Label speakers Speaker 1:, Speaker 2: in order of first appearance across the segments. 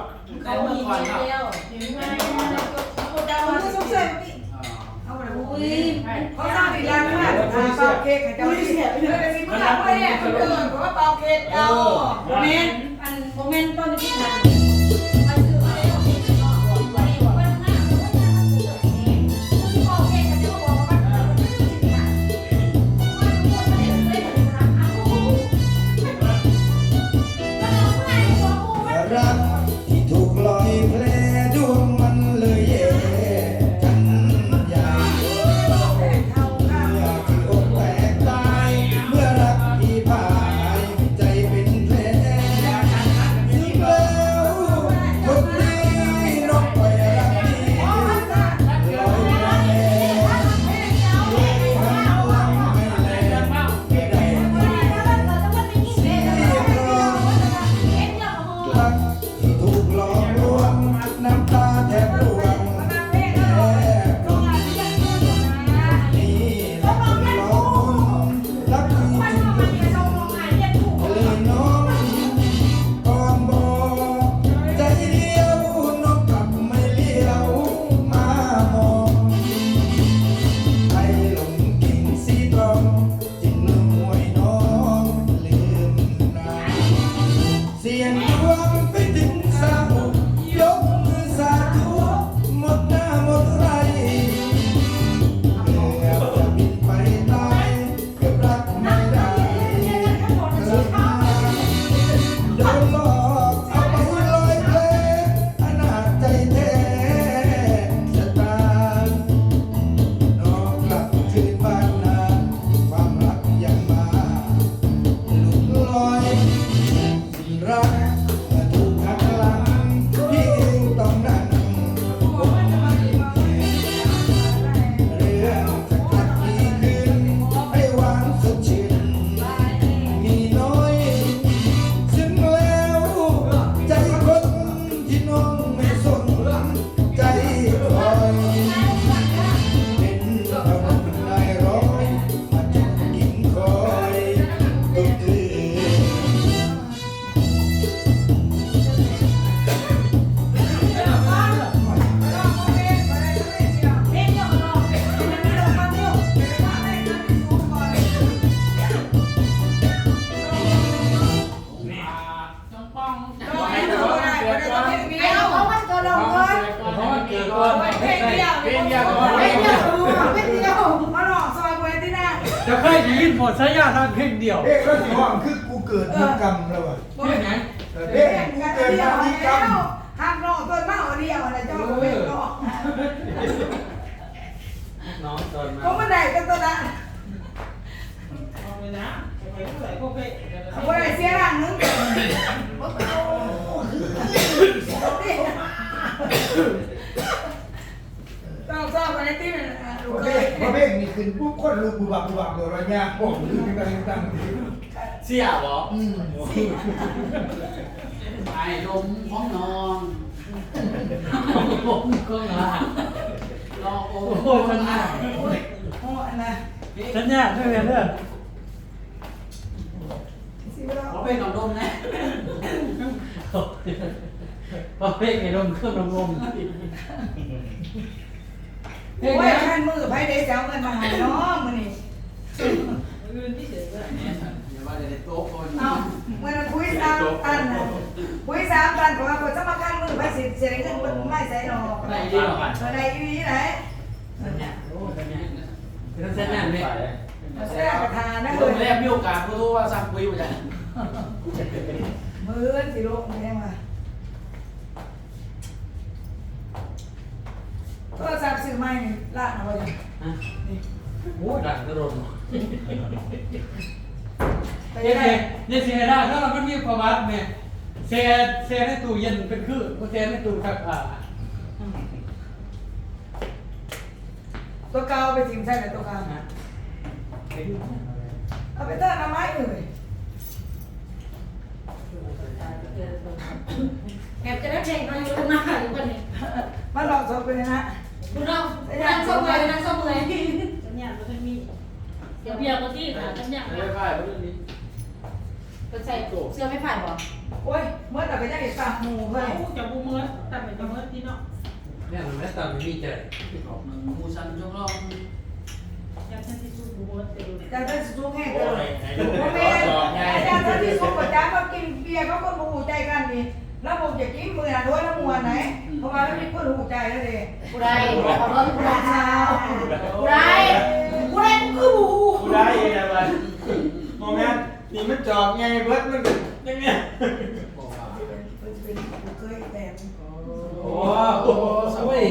Speaker 1: อะ
Speaker 2: เขามีเดียว
Speaker 3: เห็นไหมเขาดาวมาสงสัยนี่เอาไปอุ้ยเขาสร้างอีกแล้วค่ะเป่าเค้กให้เจ้าที่เสียไปเลยสิมึงทำอะไรเนี่ยคนอื่นเพราะว่าเป่าเค้กเอา
Speaker 2: โมเมนต์อันโมเมนต์ต้นที่ทัน จะเคยได้
Speaker 4: ยินหมดสายาทางเพ
Speaker 3: ลงเดียว
Speaker 1: เอ๊ะ
Speaker 4: แล้วสิห้องคือกูเกิดมีกรรมแล้ววะ
Speaker 1: เน
Speaker 4: เอ๊ะกูเกิดมีกรรม
Speaker 3: ห้ามรอต้นมาเดียวอะไรเจ้าก็ไม่รอ
Speaker 5: น้องตอนมา
Speaker 3: เขาไม่ได้กันตัวนั้น
Speaker 5: เอาเลยนะไปเรื่อยพวกเพ่
Speaker 3: เขาไม่ได้เสียร่างนึงต้องชอบอะไรที่มันดู
Speaker 4: พอ
Speaker 3: เล
Speaker 4: เพ่
Speaker 3: ย
Speaker 4: พอเพ่มีขึ้นปุ๊บคนลูกบูบักบูบักโดนระยะพวกลืมกันตั้ง
Speaker 1: เสียบอ
Speaker 4: อืม
Speaker 1: ไอ้ลมห้องนอนลมก็มารอโอ้
Speaker 5: โอ้ยสัญญา
Speaker 3: โอ้ยโอ้อันนั้น
Speaker 5: สัญญาเพื่อนเพื่อน
Speaker 3: สิเรา
Speaker 1: เขาเป็นของลมนะ
Speaker 5: พอเพลงไอ้ลมเครื่องลมลม
Speaker 3: โอ้ยขั้นมือไพ่เด็กจะเอาเงินมาให้น้องมือนี่
Speaker 1: อย่าว่าแต่โต๊ะคน
Speaker 3: เอาเมื่อคุยสามตันนะคุยสามตันเพราะว่าคนจะมาขั้นมือไพ่สิเสียเงินมันไม่ใส่หรอก
Speaker 1: ไหนดีกว่า
Speaker 3: อะไรอยู่ที่ไหน
Speaker 5: สัญญาโอ้สัญญาเป็นสัญญาไหม
Speaker 3: เสียประธานนะ
Speaker 1: ผ
Speaker 3: เล
Speaker 1: มแร
Speaker 3: ย
Speaker 1: กมีโอกาสพูดว่าสั่งคุยอยู่จ้ะ
Speaker 3: มือสิลูกไม่ได้มาโทรศัพท์ซื้อใหม่นี่ลากเอาไว้
Speaker 5: โอ้ดังกระโดด
Speaker 3: ไป
Speaker 5: เนี่ย
Speaker 3: ได้
Speaker 5: เนี่ยเสียได้ถ้ามันมีประวัติเนี่ยเสียเสียในตู้เย็นเป็นคือเสียในตู้ซักผ้า
Speaker 3: ตัวเก่าไปทิ้งใช่ไหมตัวเก่าเอาไปเติมน้ำไม้เลย
Speaker 2: แอบจะได้เพลงมาอยู่ตรงหน้าหรือเปล่าเนี่ย
Speaker 3: มาลองสอบไปเลยนะ
Speaker 2: คุณน้องนั่งส้มเลยนั่งส้มเลยสัญญาณมันมีเดี๋ยวเบียร์ก็ที่ค่ะสัญญาณ
Speaker 1: ไม่ได้ค่ายเรื่องนี้
Speaker 2: ก็ใส่เสื้อไม่ผ่านบ่
Speaker 3: โอ้ยเมื่อแต่ไปได้เห็นปากหมูเฮ้ย
Speaker 6: จะบูเมิร์ดแต่เป็นจะเมิร์ดที่เนาะ
Speaker 5: เนี่ยมันไม่ตามไม่มีใจ
Speaker 1: ออกหนึ่งมูชันช่วงรอบ
Speaker 6: อยากจะที่สุดบูเมิร์ดจะดูเนี่ย
Speaker 3: แต่ถ้าสูงแห้งกันเลยโมเมนอาจารย์ถ้าที่สูงกว่าจ้าก็กินเบียร์เขาคนหูใจกันนี่แล้วผมจะกินมือนะด้วยแล้วมวนไหนเพราะว่าแล้วมีคนหูใจแล้วเลย
Speaker 2: กูได้ขอเบิ่งกูได้ชาวกูได้กูได้กูคือหมู
Speaker 4: กูได้ยังไงวะโมเมนต์ นี่มันจอกไงเบิร์ดมันก็ยังไง
Speaker 3: เคยแต่
Speaker 4: โอ้
Speaker 1: โอ้สบาย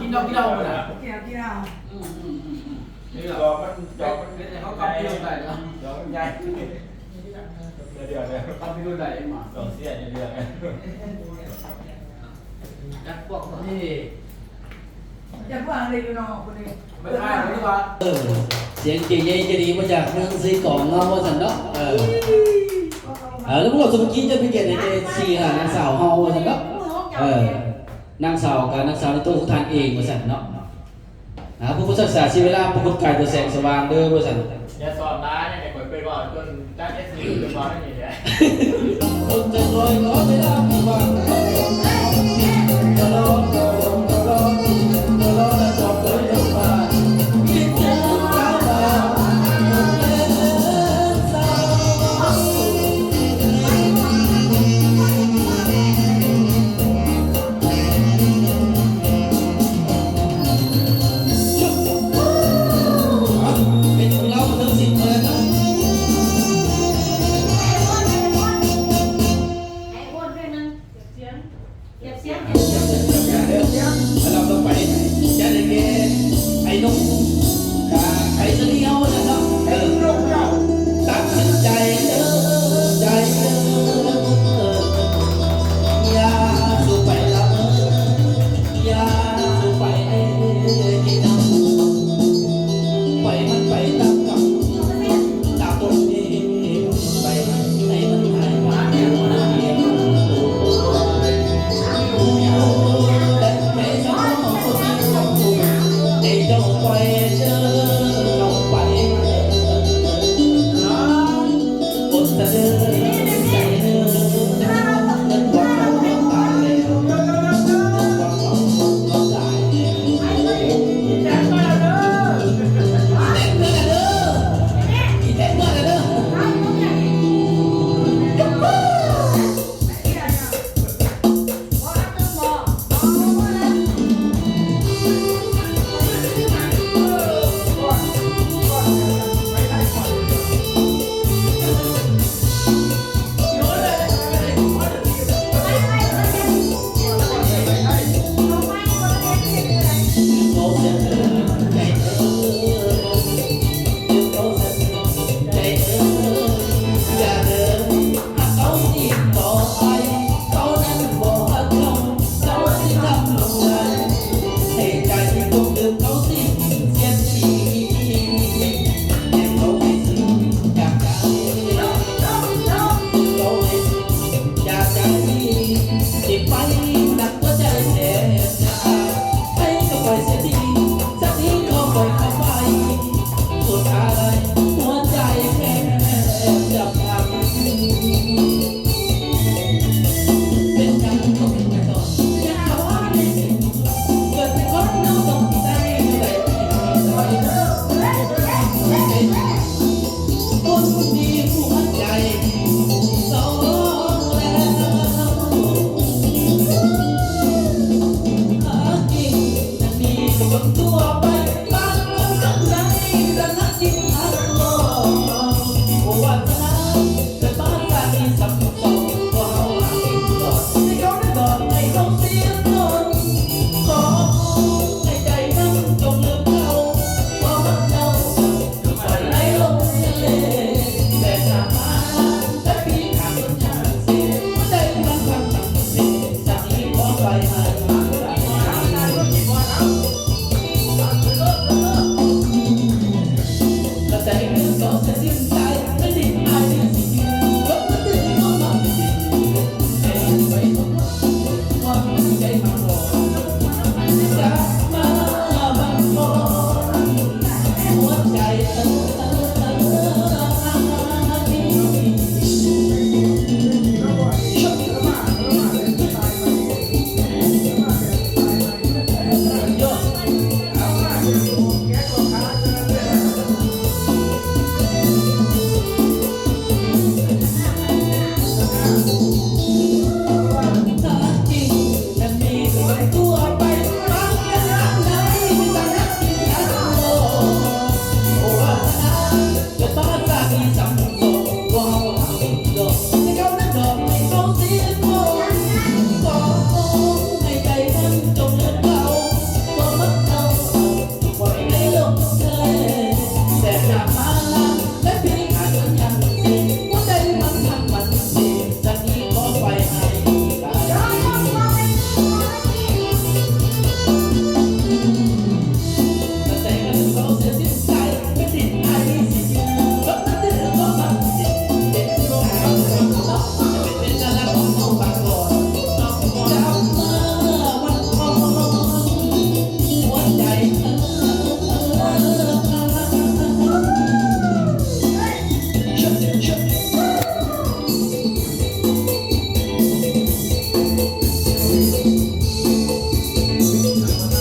Speaker 1: กินดอกกินดอกหมดอะ
Speaker 3: กินเอากินเอา
Speaker 1: อืมอืมอืมอืมนี่
Speaker 4: จ
Speaker 1: เหร
Speaker 4: อ
Speaker 1: อก
Speaker 4: มันจอกมัน
Speaker 1: เขากำเดียวได้เหรอ
Speaker 4: จอกมันใหญ่เดี๋ยวเดี๋ยว
Speaker 1: กำเดียวได้เองมา
Speaker 4: ลองเสียเดี๋ยว
Speaker 1: จัดพวก
Speaker 5: นี่
Speaker 3: จะพูดอะไรอยู่น้องคนนี้
Speaker 1: ไม่ได้หรือว่า
Speaker 7: เออ เสียงเก๋ๆจะดีมาจากเมืองซีกองเงาว่าสันเนาะเออเออแล้วพวกเราสมกี้จะไปเกียรติในสี่หานางสาวเฮาว่าสันเนาะเออนางสาวกับนางสาวในตัวของทานเองว่าสันเนาะอ่าผู้พุทธศาสนาชีเวลาผู้พุทธกายตัวแสงสว่างเด้อว่าสัน
Speaker 8: อย่าสอบร้ายเนี่ยกดไปก่อนจนจ้าเอสซีเป็นบอลได้ยังไง
Speaker 7: คนจะรวยขอเวลามีว่างจะรอจ